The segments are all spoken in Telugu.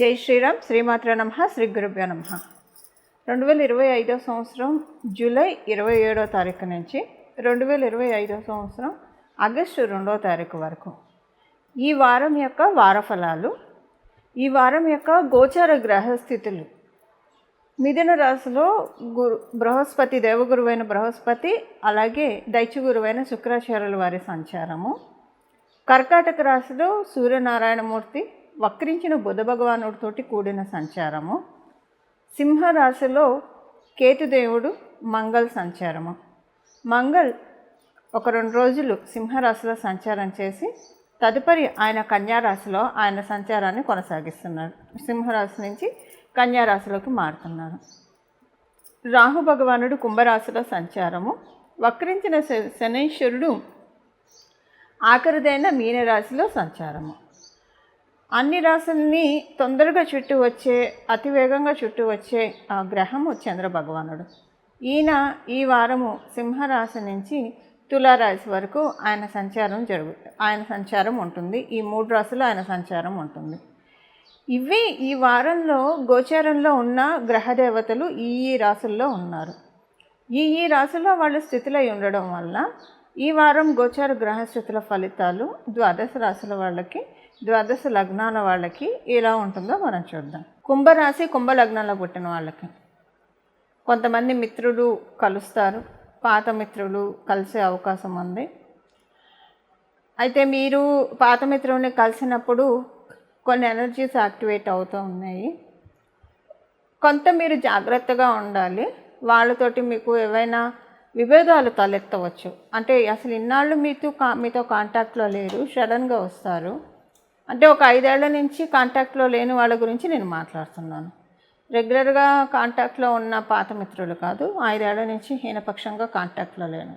జై శ్రీరామ్ శ్రీమాత్ర నమ శ్రీ గురుభ్యో నమ. రెండు వేల ఇరవై ఐదో సంవత్సరం జూలై ఇరవై ఏడో తారీఖు నుంచి రెండు వేల ఇరవై ఐదో సంవత్సరం ఆగస్టు రెండో తారీఖు వరకు. ఈ వారం యొక్క వార ఫలాలు ఈ వారం యొక్క గోచార గ్రహస్థితులు మిథున రాశిలో గురు బృహస్పతి దేవగురువైన బృహస్పతి అలాగే దైత్యగురువైన శుక్రాచార్యుల వారి సంచారము. కర్కాటక రాశిలో సూర్యనారాయణమూర్తి వక్రించిన బుధ భగవానుడితోటి కూడిన సంచారము. సింహరాశిలో కేతుదేవుడు మంగళ సంచారము. మంగళ్ ఒక రెండు రోజులు సింహరాశిలో సంచారం చేసి తదుపరి ఆయన కన్యారాశిలో ఆయన సంచారాన్ని కొనసాగిస్తున్నారు. సింహరాశి నుంచి కన్యారాశిలోకి మారుతున్నారు. రాహు భగవానుడు కుంభరాశిలో సంచారము. వక్రించిన శ- శనీశ్వరుడు ఆఖరిదైన మీనరాశిలో సంచారము. అన్ని రాశుల్ని తొందరగా చుట్టూ వచ్చే అతి వేగంగా చుట్టూ వచ్చే ఆ గ్రహము చంద్ర భగవానుడు. ఈయన ఈ వారము సింహరాశి నుంచి తులారాశి వరకు ఆయన సంచారం జరుగు ఆయన సంచారం ఉంటుంది. ఈ మూడు రాశులు ఆయన సంచారం ఉంటుంది. ఇవి ఈ వారంలో గోచారంలో ఉన్న గ్రహదేవతలు ఈ ఈ రాశుల్లో ఉన్నారు. ఈ ఈ రాశుల్లో వాళ్ళు స్థితిలో ఉండడం వల్ల ఈ వారం గోచార గ్రహస్థితుల ఫలితాలు ద్వాదశ రాశుల వాళ్ళకి ద్వాదశ లగ్నాల వాళ్ళకి ఎలా ఉంటుందో మనం చూద్దాం. కుంభరాశి కుంభ లగ్నంలో పుట్టిన వాళ్ళకి కొంతమంది మిత్రులు కలుస్తారు పాత మిత్రులు కలిసే అవకాశం ఉంది. అయితే మీరు పాత మిత్రుల్ని కలిసినప్పుడు కొన్ని ఎనర్జీస్ యాక్టివేట్ అవుతూ ఉన్నాయి. కొంత మీరు జాగ్రత్తగా ఉండాలి. వాళ్ళతోటి మీకు ఏవైనా విభేదాలు తలెత్తవచ్చు. అంటే అసలు ఇన్నాళ్ళు మీతో కా మీతో కాంటాక్ట్లో లేరు సడన్గా వస్తారు. అంటే ఒక ఐదేళ్ళ నుంచి కాంటాక్ట్లో లేని వాళ్ళ గురించి నేను మాట్లాడుతున్నాను. రెగ్యులర్గా కాంటాక్ట్లో ఉన్న పాత మిత్రులు కాదు ఐదేళ్ళ నుంచి హీనపక్షంగా కాంటాక్ట్లో లేని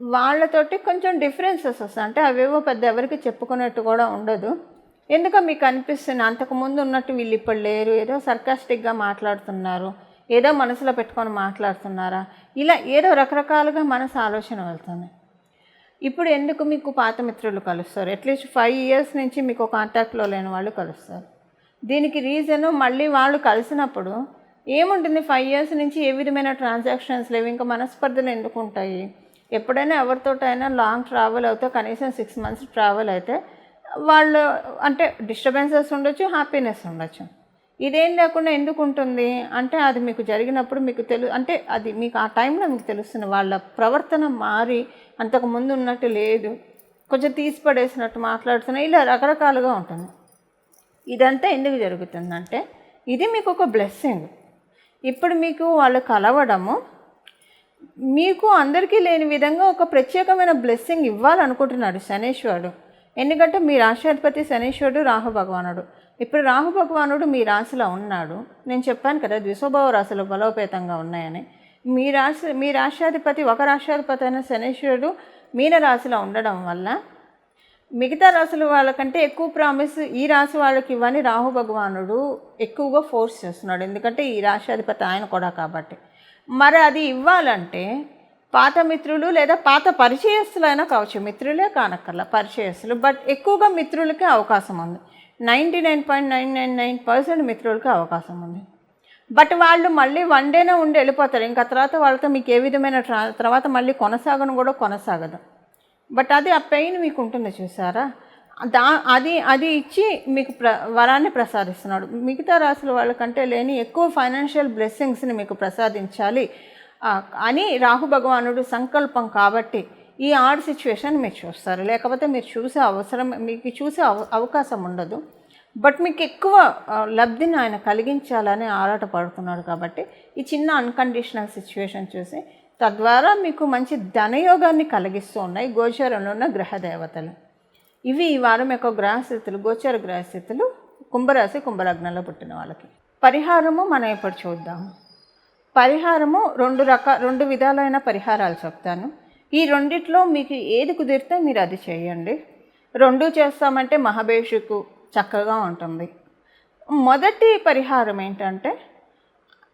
వాళ్ళతోటి కొంచెం డిఫరెన్సెస్ వస్తాయి. అంటే అవేవో పెద్ద ఎవరికి చెప్పుకున్నట్టు కూడా ఉండదు. ఎందుకో మీకు అనిపిస్తుంది అంతకుముందు ఉన్నట్టు వీళ్ళు ఇప్పుడు లేరు ఏదో సర్కాస్టిక్గా మాట్లాడుతున్నారు ఏదో మనసులో పెట్టుకొని మాట్లాడుతున్నారా? ఇలా ఏదో రకరకాలుగా మనసు ఆలోచన వెళ్తుంది. ఇప్పుడు ఎందుకు మీకు పాత మిత్రులు కలుస్తారు? అట్లీస్ట్ ఫైవ్ ఇయర్స్ నుంచి మీకు కాంటాక్ట్లో లేని వాళ్ళు కలుస్తారు. దీనికి రీజను మళ్ళీ వాళ్ళు కలిసినప్పుడు ఏముంటుంది? ఫైవ్ ఇయర్స్ నుంచి ఏ విధమైన ట్రాన్సాక్షన్స్ లేవు? ఇంకా మనస్పర్ధలు ఎందుకు ఉంటాయి? ఎప్పుడైనా ఎవరితోటైనా లాంగ్ ట్రావెల్ అవుతే కనీసం సిక్స్ మంత్స్ ట్రావెల్ అయితే వాళ్ళు అంటే డిస్టర్బెన్సెస్ ఉండొచ్చు హ్యాపీనెస్ ఉండొచ్చు. ఇదేం లేకుండా ఎందుకు ఉంటుంది అంటే అది మీకు జరిగినప్పుడు మీకు తెలు అంటే అది మీకు ఆ టైంలో మీకు తెలుస్తుంది. వాళ్ళ ప్రవర్తన మారి అంతకు ముందు ఉన్నట్టు లేదు. కొంచెం తీసి పడేసినట్టు మాట్లాడుతున్నాయి. ఇలా రకరకాలుగా ఉంటుంది. ఇదంతా ఎందుకు జరుగుతుందంటే ఇది మీకు ఒక బ్లెస్సింగ్. ఇప్పుడు మీకు వాళ్ళు కలవడము మీకు అందరికీ లేని విధంగా ఒక ప్రత్యేకమైన బ్లెస్సింగ్ ఇవ్వాలనుకుంటున్నాడు శనేశ్వరుడు. ఎందుకంటే మీ రాష్ట్రాధిపతి శనేశ్వరుడు రాహు భగవానుడు. ఇప్పుడు రాహు భగవానుడు మీ రాశిలో ఉన్నాడు. నేను చెప్పాను కదా ద్విశోభావ రాశులు బలోపేతంగా ఉన్నాయని. మీ రాశి మీ రాష్ట్రాధిపతి ఒక రాష్ట్రాధిపతి అయిన శనేశ్వరుడు మీన రాశిలో ఉండడం వల్ల మిగతా రాశుల వాళ్ళకంటే ఎక్కువ ప్రామిస్ ఈ రాశి వాళ్ళకి ఇవ్వని రాహు భగవానుడు ఎక్కువగా ఫోర్స్ చేస్తున్నాడు. ఎందుకంటే ఈ రాష్ట్రాధిపతి ఆయన కూడా కాబట్టి. మరి అది ఇవ్వాలంటే పాత మిత్రులు లేదా పాత పరిచయస్తులైనా కావచ్చు. మిత్రులే కానక్కర్లా పరిచయస్తులు. బట్ ఎక్కువగా మిత్రులకే అవకాశం ఉంది. Ninety nine point nine nine nine percent మిత్రులకి అవకాశం ఉంది. బట్ వాళ్ళు మళ్ళీ వన్ డేనే ఉండి వెళ్ళిపోతారు. ఇంకా తర్వాత వాళ్ళతో మీకు ఏ విధమైన ట్రా తర్వాత మళ్ళీ కొనసాగను కూడా కొనసాగదు. బట్ అది ఆ పెయిన్ మీకు ఉంటుంది చూసారా? దా అది అది ఇచ్చి మీకు ప్ర వరాన్ని ప్రసాదిస్తున్నాడు. మిగతా రాసుల వాళ్ళకంటే లేని ఎక్కువ ఫైనాన్షియల్ బ్లెస్సింగ్స్ని మీకు ప్రసాదించాలి. అని రాహు భగవానుడు సంకల్పం కాబట్టి ఈ ఆడ్ సిచ్యువేషన్ మీరు చూస్తారు. లేకపోతే మీరు చూసే అవసరం మీకు చూసే అవ అవకాశం ఉండదు. బట్ మీకు ఎక్కువ లబ్ధిని ఆయన కలిగించాలని ఆరాట పడుతున్నాడు కాబట్టి ఈ చిన్న అన్కండిషనల్ సిచ్యువేషన్ చూసి తద్వారా మీకు మంచి ధనయోగాన్ని కలిగిస్తూ ఉన్నాయి గోచరంలో ఉన్న గ్రహ దేవతలు ఇవి ఈ వారం యొక్క గ్రహస్థితులు గోచర గ్రహస్థితులు కుంభరాశి కుంభలగ్నంలో పుట్టిన వాళ్ళకి. పరిహారము మనం ఇప్పుడు చూద్దాము పరిహారము రెండు రక రెండు విధాలైన పరిహారాలు చెప్తాను. ఈ రెండిట్లో మీకు ఏది కుదిరితే మీరు అది చేయండి. రెండు చేస్తామంటే మహాభేషుకు చక్కగా ఉంటుంది. మొదటి పరిహారం ఏంటంటే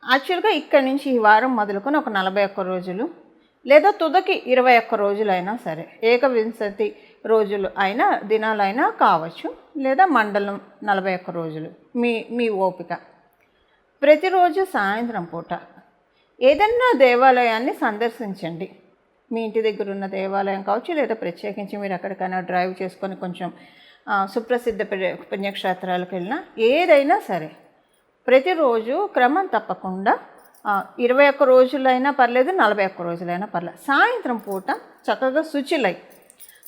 యాక్చువల్గా ఇక్కడి నుంచి ఈ వారం మొదలుకొని ఒక నలభై ఒక్క రోజులు లేదా తుదకి ఇరవై ఒక్క రోజులైనా సరే ఏకవింశతి రోజులు అయినా దినాలైనా కావచ్చు లేదా మండలం నలభై ఒక్క రోజులు మీ మీ ఓపిక. ప్రతిరోజు సాయంత్రం పూట ఏదన్నా దేవాలయాన్ని సందర్శించండి. మీ ఇంటి దగ్గర ఉన్న దేవాలయం కావచ్చు లేదా ప్రత్యేకించి మీరు ఎక్కడికైనా డ్రైవ్ చేసుకొని కొంచెం సుప్రసిద్ధ పుణ్యక్షేత్రాలకు వెళ్ళినా ఏదైనా సరే ప్రతిరోజు క్రమం తప్పకుండా ఇరవై ఒక్క రోజులైనా పర్లేదు నలభై ఒక్క రోజులైనా పర్లేదు సాయంత్రం పూట చక్కగా శుచిలై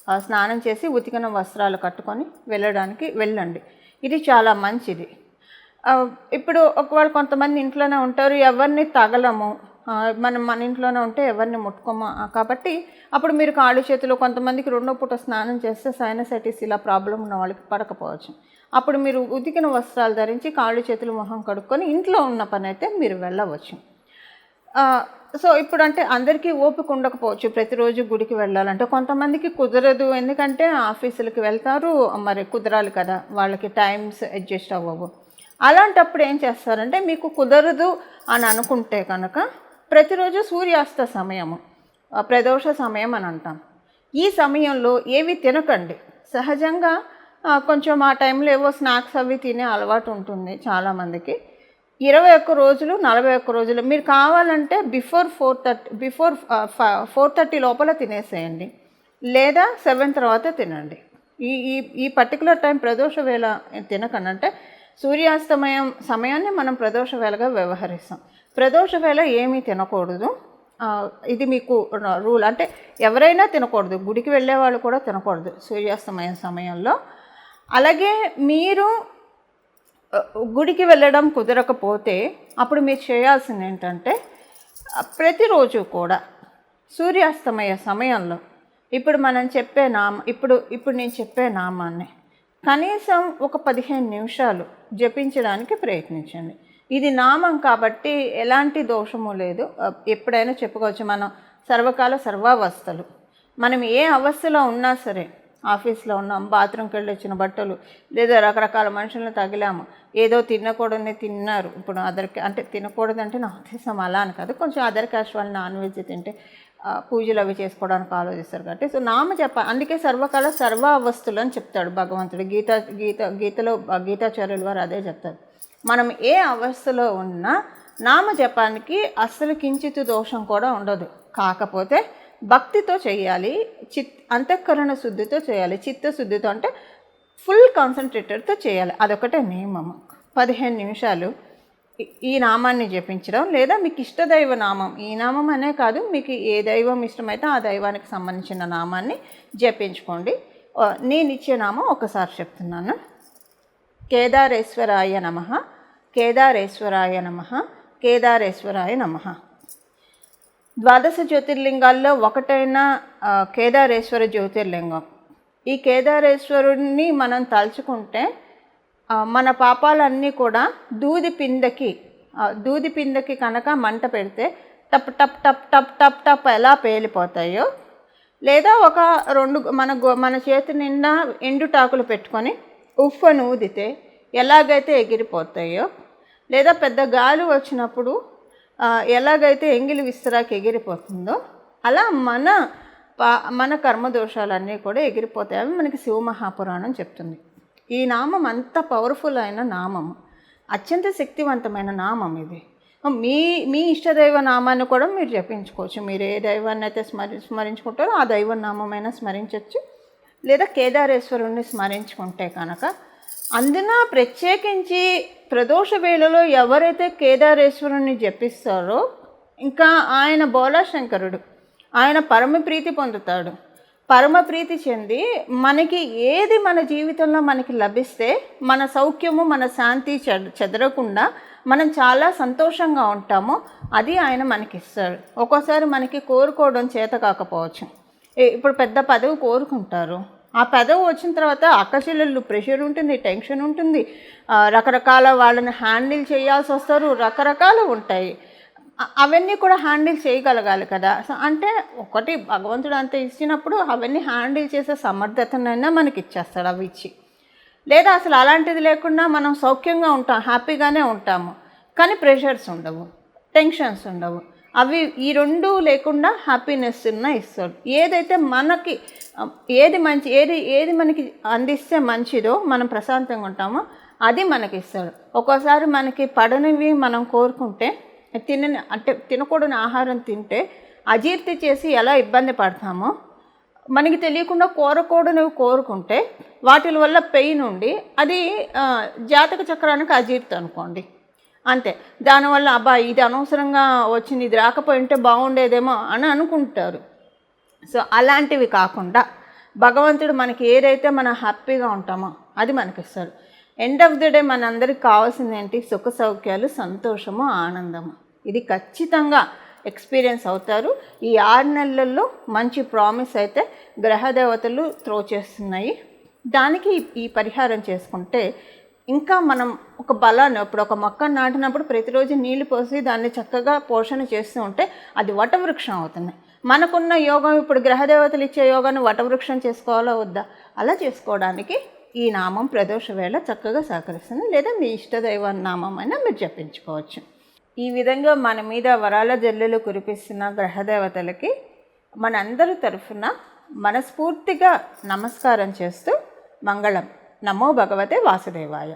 ఆ, స్నానం చేసి ఉతికిన వస్త్రాలు కట్టుకొని వెళ్ళడానికి వెళ్ళండి. ఇది చాలా మంచిది. ఇప్పుడు ఒకవేళ కొంతమంది ఇంట్లోనే ఉంటారు ఎవరిని తగలము మనం మన ఇంట్లోనే ఉంటే ఎవరిని ముట్టుకోమా? కాబట్టి అప్పుడు మీరు కాళ్ళు చేతులు కొంతమందికి రెండో పూట స్నానం చేస్తే సైనసైటిస్ ఇలా ప్రాబ్లం ఉన్న వాళ్ళకి పడకపోవచ్చు. అప్పుడు మీరు ఉతికిన వస్త్రాలు ధరించి కాళ్ళు చేతులు మొహం కడుక్కొని ఇంట్లో ఉన్న పని అయితే మీరు వెళ్ళవచ్చు. సో ఇప్పుడు అంటే అందరికీ ఓపిక ఉండకపోవచ్చు. ప్రతిరోజు గుడికి వెళ్ళాలంటే కొంతమందికి కుదరదు. ఎందుకంటే ఆఫీసులకి వెళ్తారు. మరి కుదరాలి కదా. వాళ్ళకి టైమ్స్ అడ్జస్ట్ అవ్వవు. అలాంటప్పుడు ఏం చేస్తారంటే మీకు కుదరదు అని అనుకుంటే కనుక ప్రతిరోజు సూర్యాస్త సమయము ప్రదోష సమయం అని అంటాం. ఈ సమయంలో ఏవి తినకండి. సహజంగా కొంచెం ఆ టైంలో ఏవో స్నాక్స్ అవి తినే అలవాటు ఉంటుంది చాలామందికి ఇరవై ఒక్క రోజులు నలభై ఒక్క రోజులు మీరు కావాలంటే before four thirty before four thirty లోపల తినేసేయండి. లేదా సెవెన్ తర్వాత తినండి. ఈ ఈ ఈ పర్టికులర్ టైం ప్రదోష వేళ తినకండి. అంటే సూర్యాస్తమయం సమయాన్ని మనం ప్రదోష వేళగా వ్యవహరిస్తాం. ప్రదోష వేళ ఏమీ తినకూడదు. ఇది మీకు రూల్. అంటే ఎవరైనా తినకూడదు. గుడికి వెళ్ళే వాళ్ళు కూడా తినకూడదు సూర్యాస్తమయం సమయంలో. అలాగే మీరు గుడికి వెళ్ళడం కుదరకపోతే అప్పుడు మీరు చేయాల్సింది ఏంటంటే ప్రతిరోజు కూడా సూర్యాస్తమయ సమయంలో ఇప్పుడు మనం చెప్పే నామ ఇప్పుడు ఇప్పుడు నేను చెప్పే నామాన్ని కనీసం ఒక పదిహేను నిమిషాలు జపించడానికి ప్రయత్నించండి. ఇది నామం కాబట్టి ఎలాంటి దోషము లేదు. ఎప్పుడైనా చెప్పుకోవచ్చు. మనం సర్వకాల సర్వావస్థలు. మనం ఏ అవస్థలో ఉన్నా సరే ఆఫీస్లో ఉన్నాం బాత్రూమ్కి వెళ్ళి వచ్చిన బట్టలు లేదా రకరకాల మనుషులను తగిలాము. ఏదో తినకూడదని తిన్నారు. ఇప్పుడు అదర్ అంటే తినకూడదంటే నా ఉద్దేశం అలా అని కాదు. కొంచెం అదర్ క్యాస్ట్ వాళ్ళు నాన్ వెజ్ తింటే పూజలు అవి చేసుకోవడానికి ఆలోచిస్తారు కాబట్టి. సో నామ చెప్ప అందుకే సర్వకాల సర్వ అవస్థలు అని చెప్తాడు భగవంతుడు. గీత గీత గీతలో ఆ, గీతాచార్యుల వారు అదే చెప్తారు. మనం ఏ అవస్థలో ఉన్నా నామ జపానికి అస్సలు కించిత్ దోషం కూడా ఉండదు. కాకపోతే భక్తితో చేయాలి చిత్ అంతఃకరణ శుద్ధితో చేయాలి చిత్తశుద్ధితో అంటే ఫుల్ కాన్సన్ట్రేటర్తో చేయాలి. అదొకటే నియమం. పదిహేను నిమిషాలు ఈ- నామాన్ని జపించడం లేదా మీకు ఇష్టదైవ నామం ఈ నామం అనే కాదు మీకు ఏ దైవం ఇష్టమైతే ఆ దైవానికి సంబంధించిన నామాన్ని జపించుకోండి. నేను ఇచ్చే నామం ఒకసారి చెప్తున్నాను. కేదారేశ్వరాయ నమ. కేదారేశ్వరాయ నమ. కేదారేశ్వరాయ నమ. ద్వాదశ జ్యోతిర్లింగాల్లో ఒకటైన కేదారేశ్వర జ్యోతిర్లింగం. ఈ కేదారేశ్వరుడిని మనం తలుచుకుంటే మన పాపాలన్నీ కూడా దూది పిందకి దూది పిందకి కనుక మంట పెడితే టప్ టప్ టప్ టప్ టప్ టప్ ఎలా పేలిపోతాయో లేదా ఒక రెండు మన గో- మన చేతి నిండా ఎండుటాకులు పెట్టుకొని ఉఫ్ఫను ఊదితే ఎలాగైతే ఎగిరిపోతాయో లేదా పెద్ద గాలి వచ్చినప్పుడు ఎలాగైతే ఎంగిలి విస్తరాకి ఎగిరిపోతుందో అలా మన పా మన కర్మదోషాలన్నీ కూడా ఎగిరిపోతాయి. అవి మనకి శివమహాపురాణం చెప్తుంది. ఈ నామం అంత పవర్ఫుల్ అయిన నామం. అత్యంత శక్తివంతమైన నామం ఇది. మీ మీ ఇష్టదైవ నామాన్ని కూడా మీరు జపించుకోవచ్చు. మీరు ఏ దైవాన్ని అయితే స్మరి స్మరించుకుంటారో ఆ దైవ నామమైనా స్మరించవచ్చు లేదా కేదారేశ్వరుణ్ణి స్మరించుకుంటే కనుక అందున ప్రత్యేకించి ప్రదోష వేళలో ఎవరైతే కేదారేశ్వరుణ్ణి జపిస్తారో ఇంకా ఆయన బోలాశంకరుడు ఆయన పరమ ప్రీతి పొందుతాడు. పరమ ప్రీతి చెంది మనకి ఏది మన జీవితంలో మనకి లభిస్తే మన సౌఖ్యము మన శాంతి చెదరకుండా మనం చాలా సంతోషంగా ఉంటామో అది ఆయన మనకి ఇస్తాడు ఒక్కోసారి మనకి కోరుకోవడం చేత కాకపోవచ్చు. ఇప్పుడు పెద్ద పదవి కోరుకుంటారు. ఆ పదవి వచ్చిన తర్వాత అక్కచెల్లెళ్ళు ప్రెషర్ ఉంటుంది టెన్షన్ ఉంటుంది. రకరకాల వాళ్ళని హ్యాండిల్ చేయాల్సి వస్తారు రకరకాలు ఉంటాయి. అవన్నీ కూడా హ్యాండిల్ చేయగలగాలి కదా. అంటే ఒకటి భగవంతుడు అంత ఇచ్చినప్పుడు అవన్నీ హ్యాండిల్ చేసే సమర్థతనైనా మనకి ఇచ్చేస్తాడు అవి ఇచ్చి. లేదా అసలు అలాంటిది లేకుండా మనం సౌఖ్యంగా ఉంటాం హ్యాపీగానే ఉంటాము. కానీ ప్రెషర్స్ ఉండవు టెన్షన్స్ ఉండవు. అవి ఈ రెండు లేకుండా హ్యాపీనెస్ ఉన్న ఇస్తాడు. ఏదైతే మనకి ఏది మంచి ఏది ఏది మనకి అందిస్తే మంచిదో మనం ప్రశాంతంగా ఉంటామో అది మనకి ఇస్తాడు. ఒక్కోసారి మనకి పడనివి మనం కోరుకుంటే తినని అంటే తినకూడని ఆహారం తింటే అజీర్తి చేసి ఎలా ఇబ్బంది పడతామో మనకి తెలియకుండా కోరకూడనివి కోరుకుంటే వాటి వల్ల పెయిన్ ఉండి అది జాతక చక్రానికి అజీర్తి అనుకోండి. అంతే. దానివల్ల అబ్బా ఇది అనవసరంగా వచ్చింది ఇది రాకపోయి ఉంటే బాగుండేదేమో అని అనుకుంటారు. సో అలాంటివి కాకుండా భగవంతుడు మనకి ఏదైతే మనం హ్యాపీగా ఉంటామో అది మనకి ఇస్తాడు ఎండ్ ఆఫ్ ది డే మనందరికి కావాల్సింది ఏంటి? సుఖ సౌఖ్యాలు సంతోషము ఆనందము. ఇది ఖచ్చితంగా ఎక్స్పీరియన్స్ అవుతారు. ఈ ఆరు నెలల్లో మంచి ప్రామిస్ అయితే గ్రహదేవతలు త్రో చేస్తున్నాయి. దానికి ఈ పరిహారం చేసుకుంటే ఇంకా మనం ఒక బలాన్ని ఇప్పుడు ఒక మొక్క నాటినప్పుడు ప్రతిరోజు నీళ్ళు పోసి దాన్ని చక్కగా పోషణ చేస్తూ ఉంటే అది వటవృక్షం అవుతుంది. మనకున్న యోగం ఇప్పుడు గ్రహదేవతలు ఇచ్చే యోగాన్ని వటవృక్షం చేసుకోవాలా వద్దా? అలా చేసుకోవడానికి ఈ నామం ప్రదోష వేళ చక్కగా సహకరిస్తుంది. లేదా మీ ఇష్టదైవ నామం అయినా మీరు జపించుకోవచ్చు. ఈ విధంగా మన మీద వరాల జల్లులు కురిపిస్తున్న గ్రహదేవతలకి మనందరి తరఫున మనస్ఫూర్తిగా నమస్కారం చేస్తూ మంగళం. నమో భగవతే వాసుదేవాయ.